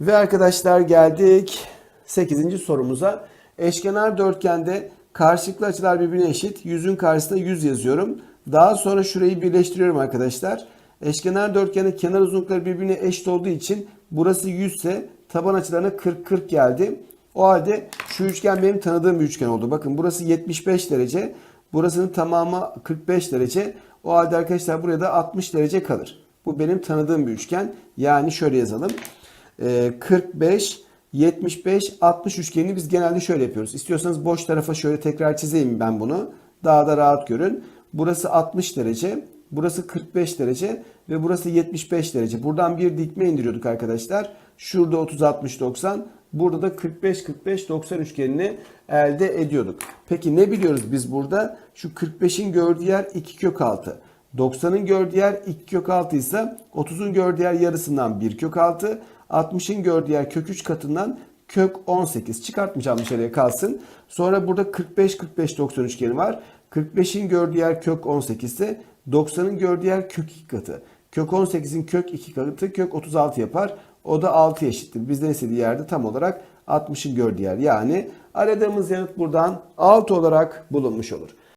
Ve arkadaşlar geldik 8. sorumuza. Eşkenar dörtgende karşılıklı açılar birbirine eşit. Yüzün karşısına 100 yazıyorum. Daha sonra şurayı birleştiriyorum arkadaşlar. Eşkenar dörtgenin kenar uzunlukları birbirine eşit olduğu için burası 100 ise taban açılarına 40-40 geldi. O halde şu üçgen benim tanıdığım bir üçgen oldu. Bakın burası 75 derece. Burasının tamamı 45 derece. O halde arkadaşlar buraya da 60 derece kalır. Bu benim tanıdığım bir üçgen. Yani şöyle yazalım. Ee, 45, 75, 60 üçgenini biz genelde şöyle yapıyoruz. İstiyorsanız boş tarafa şöyle tekrar çizeyim ben bunu. Daha da rahat görün. Burası 60 derece. Burası 45 derece ve burası 75 derece. Buradan bir dikme indiriyorduk arkadaşlar. Şurada 30 60 90. Burada da 45 45 90 üçgenini elde ediyorduk. Peki ne biliyoruz biz burada? Şu 45'in gördüğü yer 2 kök 6. 90'ın gördüğü yer 2 kök 6 ise 30'un gördüğü yer yarısından 1 kök 6. 60'ın gördüğü yer kök 3 katından kök 18. Çıkartmayacağım dışarıya kalsın. Sonra burada 45 45 90 üçgeni var. 45'in gördüğü yer kök 18 ise 90'ın gördüğü yer kök 2 katı. Kök 18'in kök 2 katı kök 36 yapar. O da 6 eşittir. Bizden istediği yerde tam olarak 60'ın gördüğü yer. Yani aradığımız yanıt buradan 6 olarak bulunmuş olur.